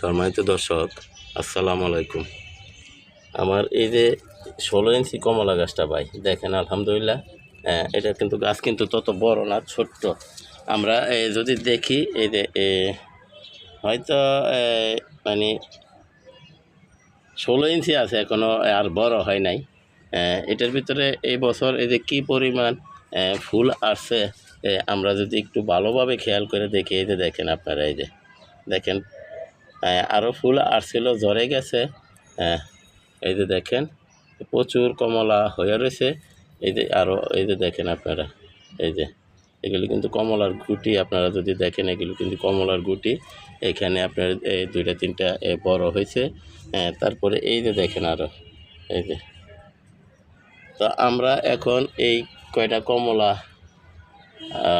সম্মানিত দর্শক আসসালামু আলাইকুম। আমার এই যে ষোলো ইঞ্চি কমলা গাছটা ভাই দেখেন আলহামদুলিল্লাহ আহ, এটা কিন্তু গাছ কিন্তু তত বড় না ছোট্ট। আমরা যদি দেখি এই যে হয়তো মানে ষোলো ইঞ্চি আছে এখনও আর বড় হয় নাই। এটার ভিতরে এই বছর এই যে কী পরিমাণ ফুল আসছে আমরা যদি একটু ভালোভাবে খেয়াল করে দেখি এই যে দেখেন আপনারা এই যে দেখেন আরও ফুল আসছিল ঝরে গেছে। আহ, এই যে দেখেন প্রচুর কমলা হয়ে রয়েছে। এই যে আরও এই যে দেখেন আপনারা এই যে এগুলি কিন্তু কমলার গুটি। আপনারা যদি দেখেন এগুলো কিন্তু কমলার গুটি। এখানে আপনার এই দুইটা তিনটা এ, বড় হয়েছে। তারপরে এই যে দেখেন আরও এই যে। তো আমরা এখন এই কয়টা কমলা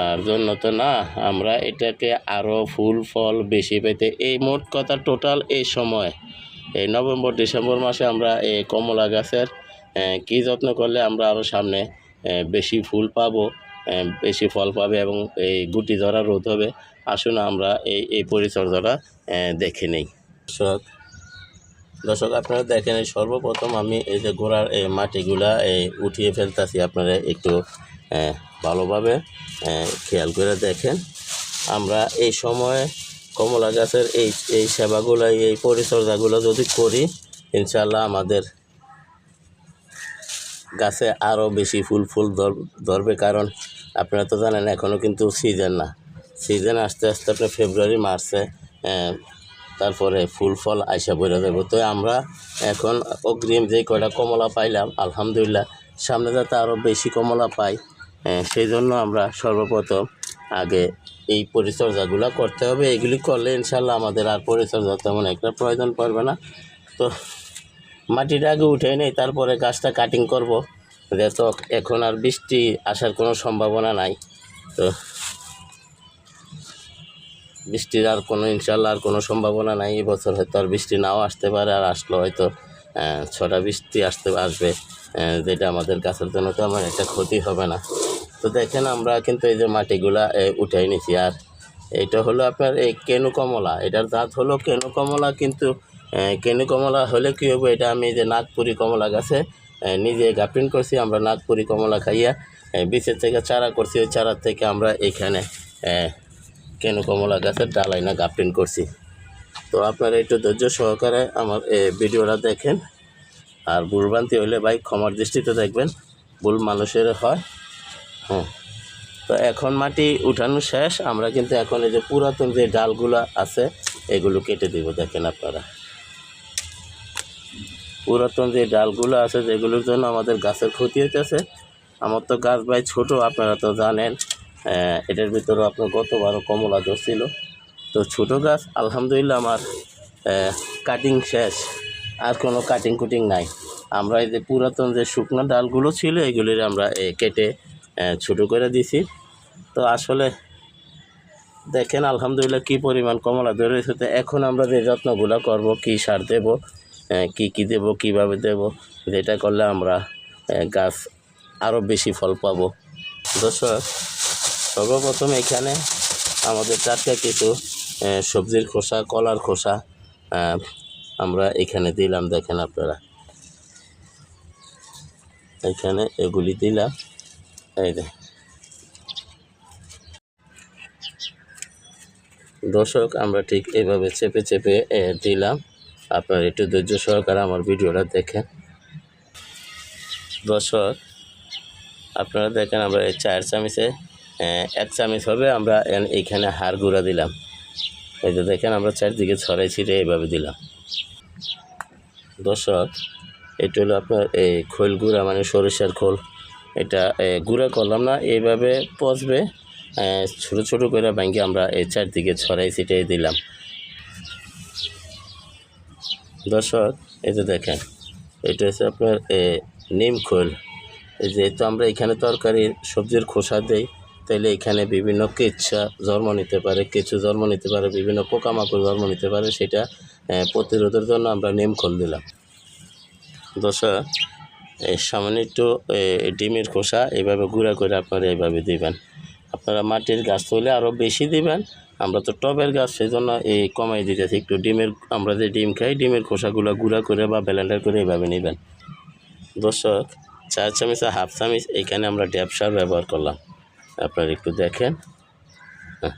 আর জন্য তো না, আমরা এটাকে আরও ফুল ফল বেশি পেতে। এই মোট কথা টোটাল এই সময়, এই নভেম্বর, ডিসেম্বর মাসে আমরা এই কমলা গাছের কি যত্ন করলে আমরা আরও সামনে বেশি ফুল পাবো বেশি ফল পাবে এবং এই গুটি ধরা রোধ হবে। আসুন আমরা এই এই পরিচর্যাটা দেখে নেই। দর্শক দর্শক আপনারা দেখেন, সর্বপ্রথম আমি এই যে গোড়ার এই মাটিগুলা এই উঠিয়ে ফেলতেছি, আপনারা একটু ভালোভাবে আহ, খেয়াল করে দেখেন। আমরা এই সময়ে কমলা গাছের এই এই সেবাগুলো এই পরিচর্যাগুলো যদি করি ইনশাল্লাহ আমাদের গাছে আরও বেশি ফুল ফুল ধর- ধরবে। কারণ আপনারা তো জানেন এখনও কিন্তু সিজন না। সিজন আস্তে আস্তে আপনার ফেব্রুয়ারি মার্চে আহ, তারপরে ফুল ফল আইসা বেরো যাব। তো আমরা এখন অগ্রিম যে কয়টা কমলা পাইলাম আলহামদুলিল্লাহ সামনে যাতে আরও বেশি কমলা পাই সেই জন্য আমরা সর্বপ্রথম আগে এই পরিচর্যাগুলো করতে হবে। এগুলি করলে ইনশাল্লাহ আমাদের আর পরিচর্যা তেমন একটা প্রয়োজন পড়বে না। তো মাটিটা আগে উঠে নেই, তারপরে গাছটা কাটিং করব। তো এখন আর বৃষ্টি আসার কোনো সম্ভাবনা নাই, তো বৃষ্টির আর কোনো ইনশাল্লাহ আর কোনো সম্ভাবনা নাই। এবছর হয়তো আর বৃষ্টি নাও আসতে পারে, আর আসলো হয়তো ছটা বৃষ্টি আসতে আসবে যেটা আমাদের গাছের জন্য তো আমার একটা ক্ষতি হবে না। তো দেখেন আমরা কিন্তু এই যে মাটিগুলা উঠাই নিছি। আর এটা হলো আপনার এই কেনু কমলা এটার জাত হলো কেনু কমলা কিন্তু কেনু কমলা হলে কী হবে এটা আমি যে নাগপুরি কমলা গাছে নিজে গাপিন করছি, আমরা নাগপুরি কমলা খাইয়া বীজের থেকে চারা করছি। ওই চারার থেকে আমরা এখানে কেনু কমলা গাছের ডালাই না গাপিন করছি। তো আপনারা একটু ধৈর্য সহকারে আমার ভিডিওটা দেখেন। আর ভুলভ্রান্তি হলে ভাই ক্ষমার দৃষ্টিতে দেখবেন। ভুল মানুষের হয়। হ্যাঁ তো এখন মাটি উঠানো শেষ, আমরা কিন্তু এখন এই যে পুরাতন যে ডালগুলো আছে, এগুলো কেটে দিব, দেখেন আপনারা। পুরাতন যে ডালগুলো আছে, যেগুলোর জন্য আমাদের গাছের ক্ষতি হইতেছে। আমার তো গাছ ভাই ছোটো, আপনারা তো জানেন এটার ভিতরেও আপনার গতবারও কমলা ধরছিল তো ছোট গাছ, আলহামদুলিল্লাহ আমার কাটিং শেষ। আর কোনো কাটিং কুটিং নাই। আমরা এই যে পুরাতন যে শুকনো ডালগুলো ছিল এগুলির আমরা কেটে ছোটো করে দিছি। তো আসলে দেখেন, আলহামদুলিল্লাহ কী পরিমাণ কমলা ধরেছে তো এখন আমরা যে যত্নগুলো করব, কী সার দেব কী কী দেব, কীভাবে দেব যেটা করলে আমরা গাছ আরও বেশি ফল পাবো। দর্শক, সর্বপ্রথম এখানে আমাদের টাটকা কিছু সবজির খোসা, কলার খোসা আমরা এখানে দিলাম, দেখেন আপনারা। এখানে এগুলি দিলাম। এই দর্শক, আমরা ঠিক এভাবে চেপে চেপে দিলাম। আপনারা একটু ধৈর্য সহকারে আমার ভিডিওটা দেখেন। দর্শক, আপনারা দেখেন আমরা এই চার চামিচে এক চামিচ হবে, আমরা এইখানে হাড় গুঁড়া দিলাম। এই যে দেখেন, আমরা চারদিকে ছড়াই ছিটে এইভাবে দিলাম। দর্শক, এটা হলো আপনার এই খোল গুঁড়া মানে সরিষার খোল। এটা গুঁড়া করলাম না, এইভাবে পচবে ছোট ছোট করে ভেঙে আমরা এই চারদিকে ছড়াই ছিটিয়ে দিলাম। দর্শক যে দেখেন, এটা হচ্ছে আপনার নিম খোল। যেহেতু আমরা এখানে তরকারির সবজির খোসা দেই, তাইলে এখানে বিভিন্ন কেচ্ছা জন্ম নিতে পারে, কেঁচু জন্ম নিতে পারে, বিভিন্ন পোকামাকড় জন্ম নিতে পারে, সেটা প্রতিরোধের জন্য আমরা নিম খোল দিলাম। এই সামান্য একটু ডিমের খোসা এইভাবে গুঁড়া করে আপনারা এইভাবে দিবেন। আপনারা মাটির গাছ হলে আরও বেশি দিবেন। আমরা তো টবের গাছ সেই জন্য এই কমাই দিতেছি। একটু ডিমের, আমরা যে ডিম খাই, ডিমের খোসাগুলো গুঁড়া করে বা ব্লেন্ডার করে এইভাবে নেবেন। দর্শক চার চামচ আর হাফ চামচ এখানে আমরা ড্যাব সার ব্যবহার করলাম। আপনারা একটু দেখেন। হ্যাঁ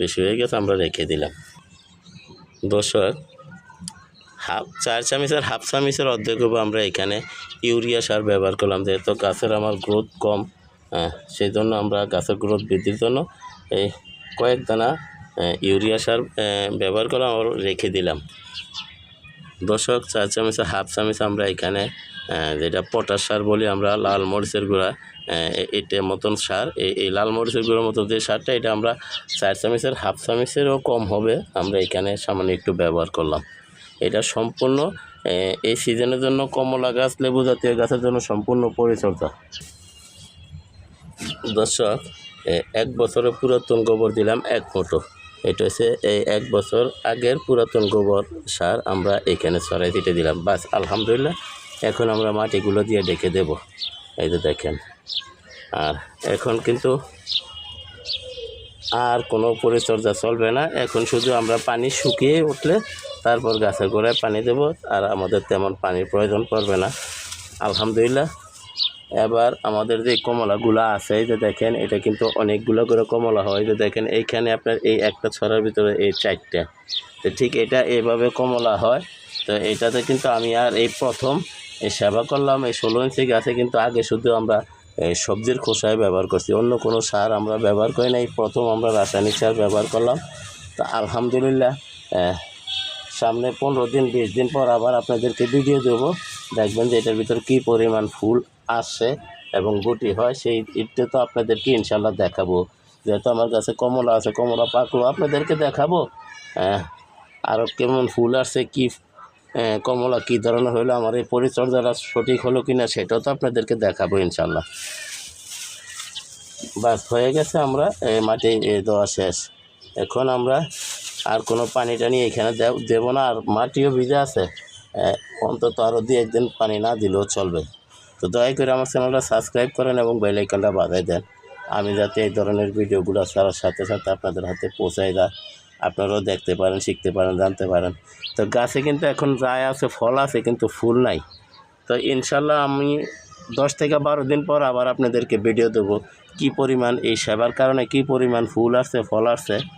বেশি হয়ে গেছে, আমরা রেখে দিলাম। দর্শক হাফ চার চামচের হাফ চামচের অর্ধেক আমরা এখানে। ইউরিয়া সার ব্যবহার করলাম যেহেতু গাছের আমার গ্রোথ কম আহ, সেই জন্য আমরা গাছের গ্রোথ বৃদ্ধির জন্য এই কয়েক দানা ইউরিয়া সার ব্যবহার করলাম আর রেখে দিলাম। দশক চার চামচের হাফ চামচ আমরা এখানে যেটা পটাশ সার বলি আমরা লাল মরিচের গুঁড়া আহ, এ- এটার মতন সার এই লাল মরিচের গুঁড়োর মতন যে সারটা এটা আমরা চার চামচের হাফ চামচেরও কম হবে আমরা এখানে সামান্য একটু ব্যবহার করলাম। এটা সম্পূর্ণ এই সিজনের জন্য কমলা গাছ, লেবু জাতীয় গাছের জন্য সম্পূর্ণ পরিচর্যা। দর্শক এক বছরের পুরাতন গোবর দিলাম এক ফোঁটো। এটা হচ্ছে এই এক বছর আগের পুরাতন গোবর সার আমরা এখানে ছড়াই দিতে দিলাম। বাস, আলহামদুলিল্লাহ, এখন আমরা মাটিগুলো দিয়ে ডেকে দেব। এই যে দেখেন, আর এখন কিন্তু আর কোনো পরিচর্যা চলবে না। এখন শুধু আমরা পানি শুকিয়ে উঠলে তারপর গাছের গোড়ায় পানি দেব, আর আমাদের তেমন পানির প্রয়োজন পড়বে না। আলহামদুলিল্লাহ। এবার আমাদের যে কমলাগুলো আছে যে দেখেন, এটা কিন্তু অনেকগুলো করে কমলা হয়। যে দেখেন, এইখানে আপনার এই একটা ছড়ার ভিতরে এই চারটা। তো ঠিক এটা এইভাবে কমলা হয়। তো এটাতে কিন্তু আমি আর এই প্রথম এই সেবা করলাম। এই ষোলো ইঞ্চি গাছে কিন্তু আগে শুধু আমরা এই সবজির খোসায় ব্যবহার করছি। অন্য কোনো সার আমরা ব্যবহার করি না এই প্রথম আমরা রাসায়নিক সার ব্যবহার করলাম। তো আলহামদুলিল্লাহ সামনে পনেরো দিন বিশ দিন পর আবার আপনাদেরকে ভিডিও দেবো। দেখবেন যে এটার ভিতর কী পরিমাণ ফুল আসে এবং গুটি হয় সেই ইটটা তো আপনাদেরকে ইনশাল্লাহ দেখাবো। যেহেতু আমার কাছে কমলা আছে কমলা পাকলো আপনাদেরকে দেখাবো? আহ, আরও কেমন ফুল আসছে কী কমলা কী ধরনের হলো আমার এই পরিচর্যাটা সঠিক হলো কি না সেটাও তো আপনাদেরকে দেখাবো ইনশাল্লাহ বাস হয়ে গেছে আমরা মাটি দেওয়া শেষ। এখন আমরা আর কোনো পানি টানি এখানে দেব- না, আর মাটিও ভিজে আছে। অন্তত আরও দু একদিন পানি না দিলেও চলবে। তো দয়া করে আমার চ্যানেলটা সাবস্ক্রাইব করেন এবং বেল আইকনটা বাজাই দেন। আমি যাতে এই ধরনের ভিডিওগুলো ছাড়ার সাথে সাথে আপনাদের হাতে পৌঁছায় দেয়। আপনারাও দেখতে পারেন, শিখতে পারেন, জানতে পারেন। তো গাছে কিন্তু এখন যায় আছে, ফল আছে, কিন্তু ফুল নাই। তো ইনশাল্লাহ আমি দশ থেকে বারো দিন পর আবার আপনাদেরকে ভিডিও দেবো। কী পরিমাণ এই সেবার কারণে কী পরিমাণ ফুল আসছে, ফল আসছে।